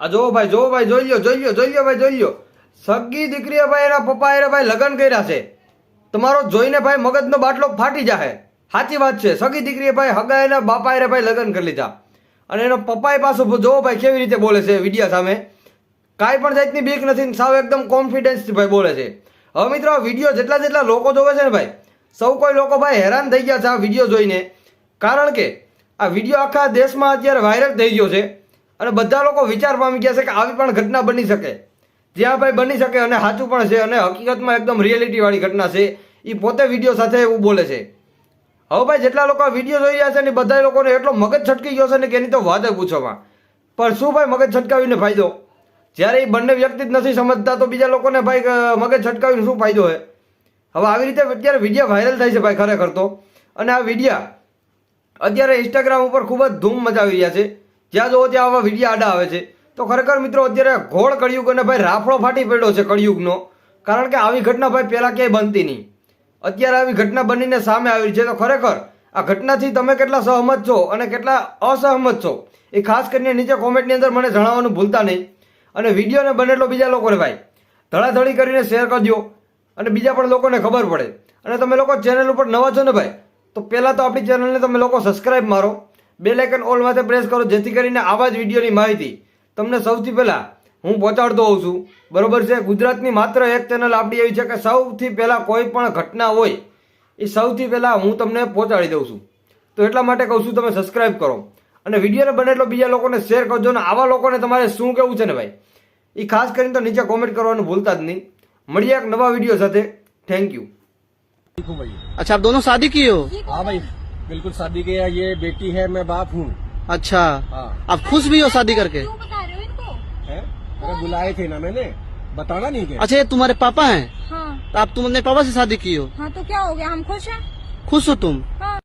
આ જો ભાઈ જો ભાઈ, જોઈ લ્યો જોઈ લ્યો જોઈ લ્યો ભાઈ, જોઈ લ્યો. સગી દીકરીએ ભાઈ એના પપ્પા એને ભાઈ લગ્ન કર્યા છે. તમારો જોઈને ભાઈ મગજનો બાટલો ફાટી જાહે. સાચી વાત છે. સગી દીકરીએ ભાઈ હગા એના બાપા એને ભાઈ લગ્ન કરી લીધા. અને એનો પપ્પાએ પાછું જોવો ભાઈ કેવી રીતે બોલે છે વિડીયા સામે. કાંઈ પણ જાતની બીક નથી સાવ એકદમ કોન્ફિડન્સથી ભાઈ બોલે છે. હવે મિત્રો વીડિયો જેટલા જેટલા લોકો જોવે છે ને ભાઈ, સૌ કોઈ લોકો ભાઈ હેરાન થઈ ગયા છે આ વીડિયો જોઈને. કારણ કે આ વીડિયો આખા દેશમાં અત્યારે વાયરલ થઈ ગયો છે. અને બધા લોકો વિચાર પામી ગયા છે કે આવી પણ ઘટના બની શકે. જ્યાં ભાઈ બની શકે અને સાચું પણ છે અને હકીકતમાં એકદમ રિયાલિટી વાળી ઘટના છે. એ પોતે વીડિયો સાથે એવું બોલે છે. હવે ભાઈ જેટલા લોકો વીડિયો જોઈ રહ્યા છે ને બધા લોકોને એટલો મગજ છટકી ગયો છે ને કે એની તો વાત જ પૂછવામાં. પણ શું ભાઈ મગજ છટકાવીને ફાયદો? જ્યારે એ બંને વ્યક્તિ જ નથી સમજતા તો બીજા લોકોને ભાઈ મગજ છટકાવીને શું ફાયદો હોય હવે આવી રીતે અત્યારે વીડિયો વાયરલ થાય છે ભાઈ ખરેખર તો. અને આ વિડીયા અત્યારે ઇન્સ્ટાગ્રામ ઉપર ખૂબ જ ધૂમ મચાવી રહ્યા છે. જ્યાં જોવો ત્યાં આવા વીડિયો આડા આવે છે. તો ખરેખર મિત્રો, અત્યારે ઘોળ કળિયુગ અને ભાઈ રાફડો ફાટી પડ્યો છે કળિયુગનો. કારણ કે આવી ઘટના ભાઈ પહેલાં ક્યાંય બનતી નહીં. અત્યારે આવી ઘટના બનીને સામે આવી છે. તો ખરેખર આ ઘટનાથી તમે કેટલા સહમત છો અને કેટલા અસહમત છો? એ ખાસ કરીને નીચે કોમેન્ટની અંદર મને જણાવવાનું ભૂલતા નહીં. અને વિડીયોને બને એટલો બીજા લોકોને ભાઈ. ધડાધડી કરીને શેર કરજો. અને બીજા પણ લોકોને ખબર પડે. અને તમે લોકો ચેનલ ઉપર નવા છો ને ભાઈ, તો પહેલાં તો આપણી ચેનલને તમે લોકો સબસ્ક્રાઈબ મારો. બે લાઇકન ઓલ માથે પ્રેસ કરો જેથી કરીને આવા જ વિડીયોની માહિતી તમને સૌથી પહેલાં હું પહોંચાડતો હોઉં છું. બરાબર છે? ગુજરાતની માત્ર એક ચેનલ આપણી એવી છે કે સૌથી પહેલાં કોઈ પણ ઘટના હોય એ સૌથી પહેલાં હું તમને પહોંચાડી દઉં છું. તો એટલા માટે કહું છું તમે સબસ્ક્રાઇબ કરો. અને વિડીયોને બને એટલો બીજા લોકોને શેર કરજો ને આવા લોકોને તમારે શું કહેવું છે ને ભાઈ? એ ખાસ કરીને તો નીચે કોમેન્ટ કરવાનું ભૂલતા જ નહીં. મળીએ એક નવા વીડિયો સાથે. થેન્ક યુ અચ્છા આપ દોનો શાદી કી હો? હા ભાઈ. बिल्कुल शादी के ये बेटी है मैं बाप हूँ। अच्छा। हाँ। आप खुश भी हो शादी करके? क्यों बता रहे हो इनको? है? अरे बुलाए थे ना मैंने। बताना नहीं क्या? अच्छा ये तुम्हारे पापा है? हाँ। तो आप तुम अपने पापा से शादी की हो? हाँ तो क्या हो गया? हम खुश हैं? खुश हो तुम? हाँ।